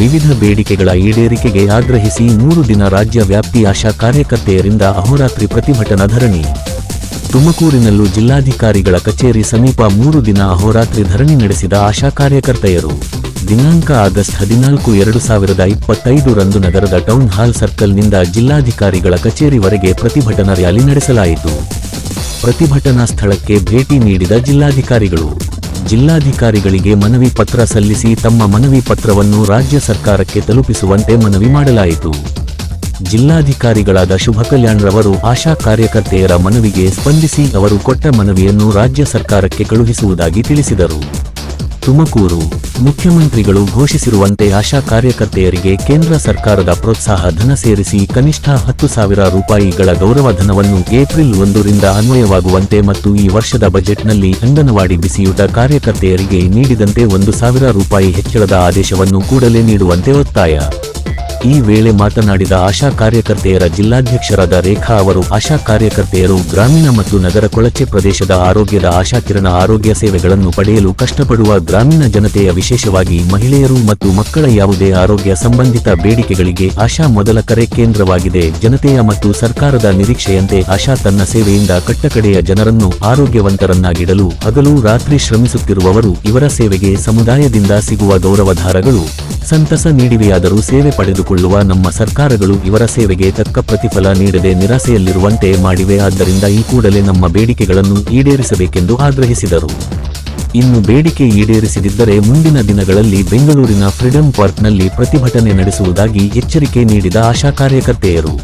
ವಿವಿಧ ಬೇಡಿಕೆಗಳ ಈಡೇರಿಕೆಗೆ ಆಗ್ರಹಿಸಿ ಮೂರು ದಿನ ರಾಜ್ಯ ವ್ಯಾಪ್ತಿ ಆಶಾ ಕಾರ್ಯಕರ್ತೆಯರಿಂದ ಅಹೋರಾತ್ರಿ ಪ್ರತಿಭಟನಾ ಧರಣಿ. ತುಮಕೂರಿನಲ್ಲೂ ಜಿಲ್ಲಾಧಿಕಾರಿಗಳ ಕಚೇರಿ ಸಮೀಪ ಮೂರು ದಿನ ಅಹೋರಾತ್ರಿ ಧರಣಿ ನಡೆಸಿದ ಆಶಾ ಕಾರ್ಯಕರ್ತೆಯರು. ದಿನಾಂಕ ಆಗಸ್ಟ್ ಹದಿನಾಲ್ಕು ಎರಡು ಸಾವಿರದ ಇಪ್ಪತ್ತೈದು ರಂದು ನಗರದ ಟೌನ್ ಹಾಲ್ ಸರ್ಕಲ್ನಿಂದ ಜಿಲ್ಲಾಧಿಕಾರಿಗಳ ಕಚೇರಿವರೆಗೆ ಪ್ರತಿಭಟನಾ ರ್ಯಾಲಿ ನಡೆಸಲಾಯಿತು. ಪ್ರತಿಭಟನಾ ಸ್ಥಳಕ್ಕೆ ಭೇಟಿ ನೀಡಿದ ಜಿಲ್ಲಾಧಿಕಾರಿಗಳು. ಜಿಲ್ಲಾಧಿಕಾರಿಗಳಿಗೆ ಮನವಿ ಪತ್ರ ಸಲ್ಲಿಸಿ ತಮ್ಮ ಮನವಿ ಪತ್ರವನ್ನು ರಾಜ್ಯ ಸರ್ಕಾರಕ್ಕೆ ತಲುಪಿಸುವಂತೆ ಮನವಿ ಮಾಡಲಾಯಿತು. ಜಿಲ್ಲಾಧಿಕಾರಿಗಳಾದ ಶುಭ ಕಲ್ಯಾಣ್ರವರು ಆಶಾ ಕಾರ್ಯಕರ್ತೆಯರ ಮನವಿಗೆ ಸ್ಪಂದಿಸಿ ಅವರು ಕೊಟ್ಟ ಮನವಿಯನ್ನು ರಾಜ್ಯ ಸರ್ಕಾರಕ್ಕೆ ಕಳುಹಿಸುವುದಾಗಿ ತಿಳಿಸಿದರು. ತುಮಕೂರು. ಮುಖ್ಯಮಂತ್ರಿಗಳು ಘೋಷಿಸಿರುವಂತೆ ಆಶಾ ಕಾರ್ಯಕರ್ತೆಯರಿಗೆ ಕೇಂದ್ರ ಸರ್ಕಾರದ ಪ್ರೋತ್ಸಾಹ ಧನ ಸೇರಿಸಿ ಕನಿಷ್ಠ ಹತ್ತು ಸಾವಿರ ರೂಪಾಯಿಗಳ ಗೌರವಧನವನ್ನು ಏಪ್ರಿಲ್ ಒಂದರಿಂದ ಅನ್ವಯವಾಗುವಂತೆ ಮತ್ತು ಈ ವರ್ಷದ ಬಜೆಟ್ನಲ್ಲಿ ಅಂಗನವಾಡಿ ಬಿಸಿಯೂಟ ಕಾರ್ಯಕರ್ತೆಯರಿಗೆ ನೀಡಿದಂತೆ ಒಂದು ಸಾವಿರ ರೂಪಾಯಿ ಹೆಚ್ಚಳದ ಆದೇಶವನ್ನು ಕೂಡಲೇ ನೀಡುವಂತೆ ಒತ್ತಾಯ. ಈ ವೇಳೆ ಮಾತನಾಡಿದ ಆಶಾ ಕಾರ್ಯಕರ್ತೆಯರ ಜಿಲ್ಲಾಧ್ಯಕ್ಷರಾದ ರೇಖಾ ಅವರು, ಆಶಾ ಕಾರ್ಯಕರ್ತೆಯರು ಗ್ರಾಮೀಣ ಮತ್ತು ನಗರ ಕೊಳಚೆ ಪ್ರದೇಶದ ಆರೋಗ್ಯದ ಆಶಾಕಿರಣ ಆರೋಗ್ಯ ಸೇವೆಗಳನ್ನು ಪಡೆಯಲು ಕಷ್ಟಪಡುವ ಗ್ರಾಮೀಣ ಜನತೆಯ ವಿಶೇಷವಾಗಿ ಮಹಿಳೆಯರು ಮತ್ತು ಮಕ್ಕಳ ಯಾವುದೇ ಆರೋಗ್ಯ ಸಂಬಂಧಿತ ಬೇಡಿಕೆಗಳಿಗೆ ಆಶಾ ಮೊದಲ ಕರೆ ಕೇಂದ್ರವಾಗಿದೆ. ಜನತೆಯ ಮತ್ತು ಸರ್ಕಾರದ ನಿರೀಕ್ಷೆಯಂತೆ ಆಶಾ ತನ್ನ ಸೇವೆಯಿಂದ ಕಟ್ಟಕಡೆಯ ಜನರನ್ನು ಆರೋಗ್ಯವಂತರನ್ನಾಗಿಡಲು ಹಗಲು ರಾತ್ರಿ ಶ್ರಮಿಸುತ್ತಿರುವವರು ಇವರ ಸೇವೆಗೆ ಸಮುದಾಯದಿಂದ ಸಿಗುವ ಗೌರವಧಾರಗಳು, ಸಂತಸ ನೀಡಿವೆಯಾದರೂ ಸೇವೆ ಪಡೆದುಕೊಳ್ಳುವ ನಮ್ಮ ಸರ್ಕಾರಗಳು ಇವರ ಸೇವೆಗೆ ತಕ್ಕ ಪ್ರತಿಫಲ ನೀಡದೆ ನಿರಾಸೆಯಲ್ಲಿರುವಂತೆ ಮಾಡಿವೆ. ಆದ್ದರಿಂದ ಈ ಕೂಡಲೇ ನಮ್ಮ ಬೇಡಿಕೆಗಳನ್ನು ಈಡೇರಿಸಬೇಕೆಂದು ಆಗ್ರಹಿಸಿದರು. ಇನ್ನು ಬೇಡಿಕೆ ಈಡೇರಿಸದಿದ್ದರೆ ಮುಂದಿನ ದಿನಗಳಲ್ಲಿ ಬೆಂಗಳೂರಿನ ಫ್ರೀಡಂ ಪಾರ್ಕ್ನಲ್ಲಿ ಪ್ರತಿಭಟನೆ ನಡೆಸುವುದಾಗಿ ಎಚ್ಚರಿಕೆ ನೀಡಿದ ಆಶಾ ಕಾರ್ಯಕರ್ತೆಯರು.